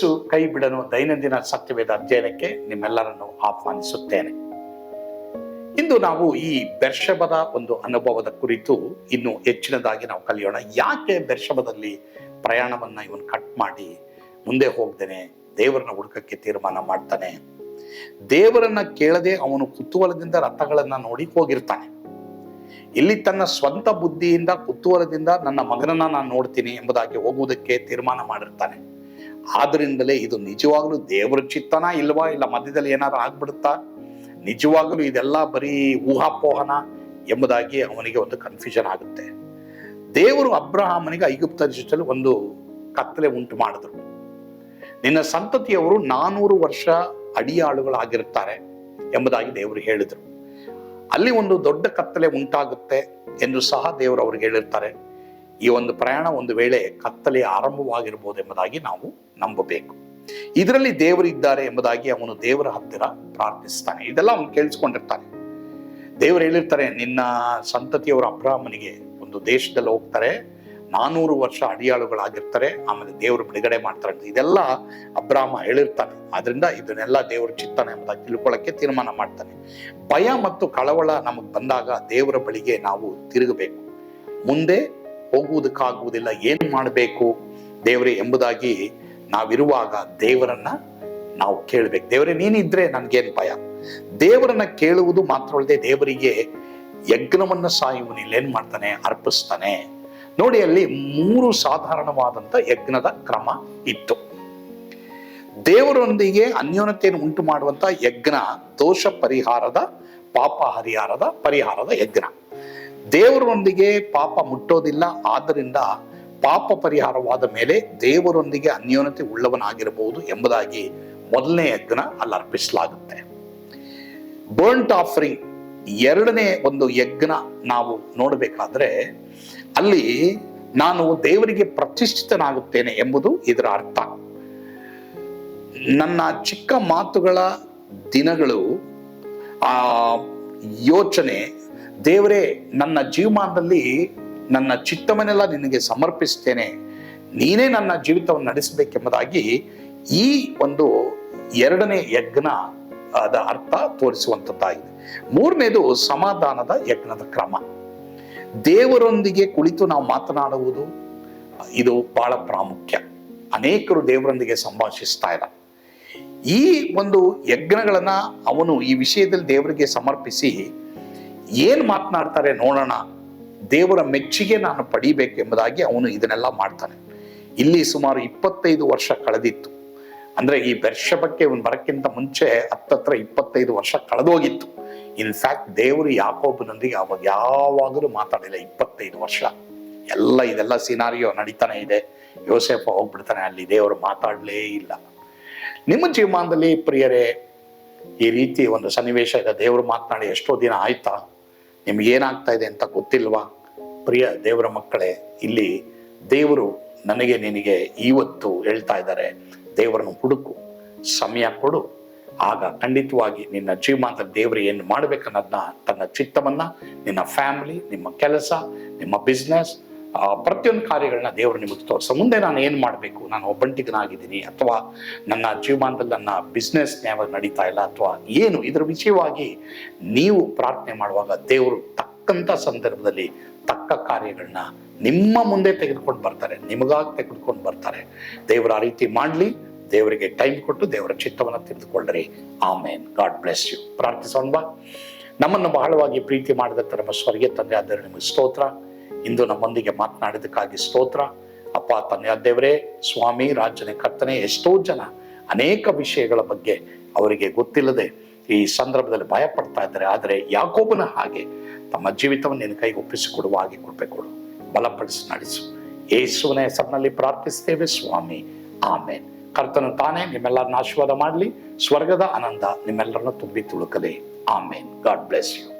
ಯೇಸು ಕೈ ಬಿಡನು ದೈನಂದಿನ ಸತ್ಯವೇದ ಅಧ್ಯಯನಕ್ಕೆ ನಿಮ್ಮೆಲ್ಲರನ್ನು ಆಹ್ವಾನಿಸುತ್ತೇನೆ. ಇಂದು ನಾವು ಈ ಬೆರ್ಷಬದ ಒಂದು ಅನುಭವದ ಕುರಿತು ಇನ್ನು ಹೆಚ್ಚಿನದಾಗಿ ನಾವು ಕಲಿಯೋಣ. ಯಾಕೆ ಬೆರ್ಷಬದಲ್ಲಿ ಪ್ರಯಾಣವನ್ನ ಇವನು ಕಟ್ ಮಾಡಿ ಮುಂದೆ ಹೋಗ್ದೇನೆ, ದೇವರನ್ನ ಹುಡುಕಕ್ಕೆ ತೀರ್ಮಾನ ಮಾಡ್ತಾನೆ? ದೇವರನ್ನ ಕೇಳದೆ ಅವನು ಕುತೂಹಲದಿಂದ ರಥಗಳನ್ನ ನೋಡಿ ಹೋಗಿರ್ತಾನೆ. ಇಲ್ಲಿ ತನ್ನ ಸ್ವಂತ ಬುದ್ಧಿಯಿಂದ ಕುತೂಹಲದಿಂದ ನನ್ನ ಮಗನನ್ನ ನಾನು ನೋಡ್ತೀನಿ ಎಂಬುದಾಗಿ ಹೋಗುವುದಕ್ಕೆ ತೀರ್ಮಾನ ಮಾಡಿರ್ತಾನೆ. ಆದ್ರಿಂದಲೇ ಇದು ನಿಜವಾಗ್ಲೂ ದೇವರ ಚಿತ್ತನ ಇಲ್ವಾ? ಇಲ್ಲ ಮಧ್ಯದಲ್ಲಿ ಏನಾದ್ರು ಆಗ್ಬಿಡುತ್ತಾ? ನಿಜವಾಗಲೂ ಇದೆಲ್ಲ ಬರೀ ಊಹಾಪೋಹನ ಎಂಬುದಾಗಿ ಅವನಿಗೆ ಒಂದು ಕನ್ಫ್ಯೂಷನ್ ಆಗುತ್ತೆ. ದೇವರು ಅಬ್ರಹಾಮನಿಗೆ ಐಗುಪ್ತ ದೇಶದಲ್ಲಿ ಒಂದು ಕತ್ತಲೆ ಉಂಟು ಮಾಡಿದ್ರು. ನಿನ್ನ ಸಂತತಿಯವರು ನಾನೂರು ವರ್ಷ ಅಡಿಯಾಳುಗಳಾಗಿರುತ್ತಾರೆ ಎಂಬುದಾಗಿ ದೇವರು ಹೇಳಿದರು. ಅಲ್ಲಿ ಒಂದು ದೊಡ್ಡ ಕತ್ತಲೆ ಉಂಟಾಗುತ್ತೆ ಎಂದು ಸಹ ದೇವರು ಅವ್ರಿಗೆ ಹೇಳಿರ್ತಾರೆ. ಈ ಒಂದು ಪ್ರಯಾಣ ಒಂದು ವೇಳೆ ಕತ್ತಲೆ ಆರಂಭವಾಗಿರ್ಬೋದು ಎಂಬುದಾಗಿ ನಾವು ನಂಬಬೇಕು. ಇದರಲ್ಲಿ ದೇವರು ಇದ್ದಾರೆ ಎಂಬುದಾಗಿ ಅವನು ದೇವರ ಹತ್ತಿರ ಪ್ರಾರ್ಥಿಸ್ತಾನೆ. ಇದೆಲ್ಲ ಅವನು ಕೇಳಿಸ್ಕೊಂಡಿರ್ತಾನೆ. ದೇವರು ಹೇಳಿರ್ತಾರೆ, ನಿನ್ನ ಸಂತತಿಯವರು ಅಬ್ರಾಹ್ಮನಿಗೆ ಒಂದು ದೇಶದಲ್ಲಿ ಹೋಗ್ತಾರೆ, ನಾನೂರು ವರ್ಷ ಅಡಿಯಾಳುಗಳಾಗಿರ್ತಾರೆ, ಆಮೇಲೆ ದೇವರು ಬಿಡುಗಡೆ ಮಾಡ್ತಾರೆ ಇದೆಲ್ಲ ಅಬ್ರಾಹ್ಮ ಹೇಳಿರ್ತಾನೆ. ಆದ್ರಿಂದ ಇದನ್ನೆಲ್ಲ ದೇವರು ಚಿತ್ತನೆ ಎಂಬುದಾಗಿ ತಿಳ್ಕೊಳ್ಳಕ್ಕೆ ತೀರ್ಮಾನ ಮಾಡ್ತಾನೆ. ಭಯ ಮತ್ತು ಕಳವಳ ನಮಗೆ ಬಂದಾಗ ದೇವರ ಬಳಿಗೆ ನಾವು ತಿರುಗಬೇಕು. ಮುಂದೆ ಹೋಗುವುದಕ್ಕಾಗುವುದಿಲ್ಲ. ಏನು ಮಾಡಬೇಕು ದೇವರೇ ಎಂಬುದಾಗಿ ನಾವಿರುವಾಗ ದೇವರನ್ನ ನಾವು ಕೇಳಬೇಕು. ದೇವರೇ, ನೀನಿದ್ರೆ ನನ್ಗೇನು ಭಯ? ದೇವರನ್ನ ಕೇಳುವುದು ಮಾತ್ರವಲ್ಲದೆ ದೇವರಿಗೆ ಯಜ್ಞವನ್ನ ಸಾಯುವನು ಇಲ್ಲೇನ್ ಮಾಡ್ತಾನೆ? ಅರ್ಪಿಸ್ತಾನೆ. ನೋಡಿ, ಅಲ್ಲಿ ಮೂರು ಸಾಧಾರಣವಾದಂತ ಯಜ್ಞದ ಕ್ರಮ ಇತ್ತು. ದೇವರೊಂದಿಗೆ ಅನ್ಯೋನತೆಯನ್ನು ಉಂಟು ಮಾಡುವಂತ ಯಜ್ಞ ದೋಷ ಪರಿಹಾರದ, ಪಾಪ ಹರಿಹಾರದ, ಪರಿಹಾರದ ಯಜ್ಞ. ದೇವರೊಂದಿಗೆ ಪಾಪ ಮುಟ್ಟೋದಿಲ್ಲ. ಆದ್ದರಿಂದ ಪಾಪ ಪರಿಹಾರವಾದ ಮೇಲೆ ದೇವರೊಂದಿಗೆ ಅನ್ಯೋನ್ಯತೆ ಉಳ್ಳವನಾಗಿರಬಹುದು ಎಂಬುದಾಗಿ ಮೊದಲನೇ ಯಜ್ಞ ಅಲ್ಲಿ ಅರ್ಪಿಸಲಾಗುತ್ತೆ. ಬರ್ಂಟ್ ಆಫರಿಂಗ್ ಎರಡನೇ ಒಂದು ಯಜ್ಞ ನಾವು ನೋಡಬೇಕಾದ್ರೆ ಅಲ್ಲಿ ನಾನು ದೇವರಿಗೆ ಪ್ರತಿಷ್ಠಿತನಾಗುತ್ತೇನೆ ಎಂಬುದು ಇದರ ಅರ್ಥ. ನನ್ನ ಚಿಕ್ಕ ಮಾತುಗಳ ದಿನಗಳು ಆ ಯೋಚನೆ ದೇವರೇ, ನನ್ನ ಜೀವಮಾನದಲ್ಲಿ ನನ್ನ ಚಿತ್ತವನ್ನೆಲ್ಲ ನಿನಗೆ ಸಮರ್ಪಿಸ್ತೇನೆ. ನೀನೇ ನನ್ನ ಜೀವಿತವನ್ನು ನಡೆಸಬೇಕೆಂಬುದಾಗಿ ಈ ಒಂದು ಎರಡನೇ ಯಜ್ಞ ಅದ ಅರ್ಥ ತೋರಿಸುವಂಥದ್ದಾಗಿದೆ. ಮೂರನೇದು ಸಮಾಧಾನದ ಯಜ್ಞದ ಕ್ರಮ. ದೇವರೊಂದಿಗೆ ಕುಳಿತು ನಾವು ಮಾತನಾಡುವುದು, ಇದು ಬಹಳ ಪ್ರಾಮುಖ್ಯ. ಅನೇಕರು ದೇವರೊಂದಿಗೆ ಸಂಭಾಷಿಸ್ತಾ ಇಲ್ಲ. ಈ ಒಂದು ಯಜ್ಞಗಳನ್ನ ಅವನು ಈ ವಿಷಯದಲ್ಲಿ ದೇವರಿಗೆ ಸಮರ್ಪಿಸಿ ಏನ್ ಮಾತನಾಡ್ತಾರೆ ನೋಡೋಣ. ದೇವರ ಮೆಚ್ಚುಗೆ ನಾನು ಪಡಿಬೇಕೆಂಬುದಾಗಿ ಅವನು ಇದನ್ನೆಲ್ಲ ಮಾಡ್ತಾನೆ. ಇಲ್ಲಿ ಸುಮಾರು ಇಪ್ಪತ್ತೈದು ವರ್ಷ ಕಳೆದಿತ್ತು. ಅಂದ್ರೆ ಈ ವರ್ಷಕ್ಕೆ ಇವನು ಬರಕ್ಕಿಂತ ಮುಂಚೆ ಹತ್ತತ್ರ ಇಪ್ಪತ್ತೈದು ವರ್ಷ ಕಳೆದೋಗಿತ್ತು. ಇನ್ಫ್ಯಾಕ್ಟ್ ದೇವರು ಯಾಕೋಬನೊಂದಿಗೆ ಅವಾಗ ಯಾವಾಗಲೂ ಮಾತಾಡಿಲ್ಲ. ಇಪ್ಪತ್ತೈದು ವರ್ಷ. ಎಲ್ಲ ಇದೆಲ್ಲ ಸಿನಾರಿಯೋ ನಡೀತಾನೆ ಇದೆ. ಯೋಸೆಫ ಹೋಗ್ಬಿಡ್ತಾನೆ. ಅಲ್ಲಿ ದೇವರು ಮಾತಾಡಲೇ ಇಲ್ಲ. ನಿಮ್ಮ ಜೀವಮಾನದಲ್ಲಿ ಪ್ರಿಯರೇ, ಈ ರೀತಿ ಒಂದು ಸನ್ನಿವೇಶ ಇದೆ. ದೇವರು ಮಾತನಾಡಿ ಎಷ್ಟೋ ದಿನ ಆಯ್ತಾ? ನಿಮ್ಗೆ ಏನಾಗ್ತಾ ಇದೆ ಅಂತ ಗೊತ್ತಿಲ್ವಾ? ಪ್ರಿಯ ದೇವರ ಮಕ್ಕಳೇ, ಇಲ್ಲಿ ದೇವರು ನನಗೆ ನಿನಗೆ ಇವತ್ತು ಹೇಳ್ತಾ ಇದ್ದಾರೆ. ದೇವರನ್ನು ಹುಡುಕು, ಸಮಯ ಕೊಡು. ಆಗ ಖಂಡಿತವಾಗಿ ನಿನ್ನ ಜೀವಮಾನದಲ್ಲಿ ದೇವರು ಏನು ಮಾಡ್ಬೇಕನ್ನೋದನ್ನ, ತನ್ನ ಚಿತ್ತವನ್ನ, ನಿನ್ನ ಫ್ಯಾಮಿಲಿ ನಿಮ್ಮ ಕೆಲಸ, ನಿಮ್ಮ ಬಿಸ್ನೆಸ್ ಪ್ರತಿಯೊಂದು ಕಾರ್ಯಗಳನ್ನ ದೇವರು ನಿಮಗೆ ತೋರಿಸ ಮುಂದೆ ನಾನು ಏನು ಮಾಡಬೇಕು? ನಾನು ಒಬ್ಬಂಟಿಗನಾಗಿದ್ದೀನಿ ಅಥವಾ ನನ್ನ ಜೀವಮಾನದಲ್ಲಿ ನನ್ನ ಬಿಸ್ನೆಸ್ ನ್ಯಾಯ ನಡೀತಾ ಇಲ್ಲ ಅಥವಾ ಏನು? ಇದರ ವಿಷಯವಾಗಿ ನೀವು ಪ್ರಾರ್ಥನೆ ಮಾಡುವಾಗ ದೇವರು ತಕ್ಕಂಥ ಸಂದರ್ಭದಲ್ಲಿ ತಕ್ಕ ಕಾರ್ಯಗಳನ್ನ ನಿಮ್ಮ ಮುಂದೆ ತೆಗೆದುಕೊಂಡು ಬರ್ತಾರೆ. ನಿಮಗಾಗಿ ತೆಗೆದುಕೊಂಡು ಬರ್ತಾರೆ. ದೇವರು ಆ ರೀತಿ ಮಾಡಲಿ. ದೇವರಿಗೆ ಟೈಮ್ ಕೊಟ್ಟು ದೇವರ ಚಿತ್ತವನ್ನು ತಿಳಿದುಕೊಳ್ಳ್ರಿ. ಆಮೇನ್. God bless you. ಪ್ರಾರ್ಥಿಸೋಣ ಬಾ. ನಮ್ಮನ್ನು ಬಹಳವಾಗಿ ಪ್ರೀತಿ ಮಾಡಿದಂಥ ನಮ್ಮ ಸ್ವರ್ಗೀಯ ತಂದೆ ಆದರೆ ನಿಮಗೆ ಸ್ತೋತ್ರ. ಇಂದು ನಮ್ಮೊಂದಿಗೆ ಮಾತನಾಡಿದಕ್ಕಾಗಿ ಸ್ತೋತ್ರ. ಅಪ್ಪ ತಂದೆ ದೇವರೇ, ಸ್ವಾಮಿ, ರಾಜನೇ, ಕರ್ತನೆ, ಎಷ್ಟೋ ಜನ ಅನೇಕ ವಿಷಯಗಳ ಬಗ್ಗೆ ಅವರಿಗೆ ಗೊತ್ತಿಲ್ಲದೆ ಈ ಸಂದರ್ಭದಲ್ಲಿ ಭಯ ಪಡ್ತಾ ಇದ್ದಾರೆ. ಆದರೆ ಯಾಕೋಬನ ಹಾಗೆ ತಮ್ಮ ಜೀವಿತವನ್ನು ನಿನ್ನ ಕೈಗೆ ಒಪ್ಪಿಸಿಕೊಡುವ ಹಾಗೆ ಕೊಡ್ಬೇಕು ಕೊಡು. ಬಲಪಡಿಸಿ ನಡೆಸು. ಯೇಸುವಿನ ಹೆಸರಿನಲ್ಲಿ ಪ್ರಾರ್ಥಿಸ್ತೇವೆ ಸ್ವಾಮಿ. ಆಮೇನ್. ಕರ್ತನು ತಾನೇ ನಿಮ್ಮೆಲ್ಲರನ್ನ ಆಶೀರ್ವಾದ ಮಾಡಲಿ. ಸ್ವರ್ಗದ ಆನಂದ ನಿಮ್ಮೆಲ್ಲರನ್ನ ತುಂಬಿ ತುಳುಕಲಿ. ಆಮೇನ್. God bless you.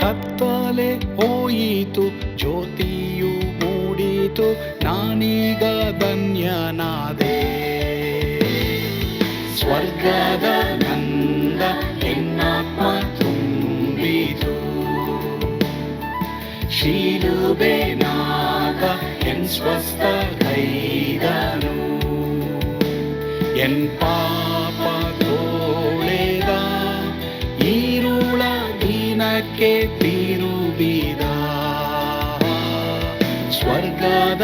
ಕತ್ತಲೆ ಹೋಯಿತು, ಜ್ಯೋತಿಯು ಮೂಡಿತು, ನಾನೀಗ ಧನ್ಯನಾದೆ. ಸ್ವರ್ಗದ ನಂದ ಎನ್ನಾತ್ಮ ತುಂಬಿತು. ಶಿಲುಬೆನಾಗ ಎನ್ ಸ್ವಸ್ಥ ಕೈದನು. ಎನ್ ಪಾಪ ದಿನಕ್ಕೆ ತಿರುಗಿದ ಸ್ವರ್ಗದ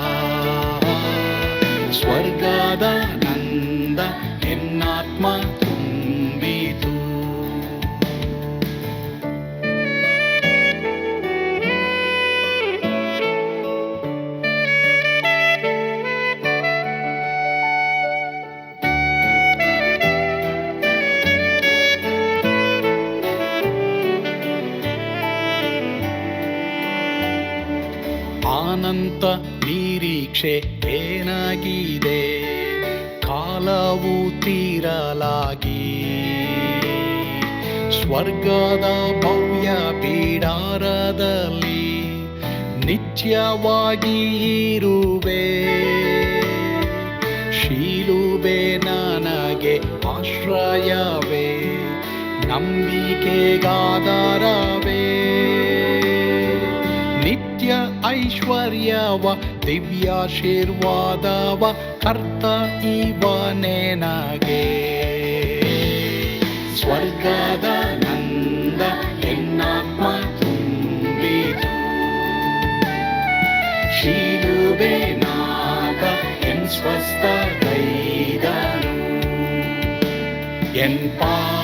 ತಿರುಗಿದ ಸ್ವರ್ಗದ ನಂದ ನಿರೀಕ್ಷೆ ಏನಾಗಿದೆ? ಕಾಲವು ತೀರಲಾಗಿ. ಸ್ವರ್ಗದ ಭವ್ಯ ಬೀಡಾರದಲ್ಲಿ ನಿತ್ಯವಾಗಿ ಇರುವೆ. ಶೀಲುಬೆ ನನಗೆ ಆಶ್ರಯವೇ. ನಂಬಿಕೆಗಾಧಾರವೇ ಐಶ್ವರ್ಯವ, ದಿವ್ಯಾಶೀರ್ವಾದವ, ಕರ್ತ ಇವನೇ ನಗೆ. ಸ್ವರ್ಗದ ನಂದ ಎನ್ನಾತ್ಮ ತುಂಬಿತು. ನಾಗ ಎನ್ ಸ್ವಸ್ಥ ಕೈದನು. ಎನ್ ಪಾ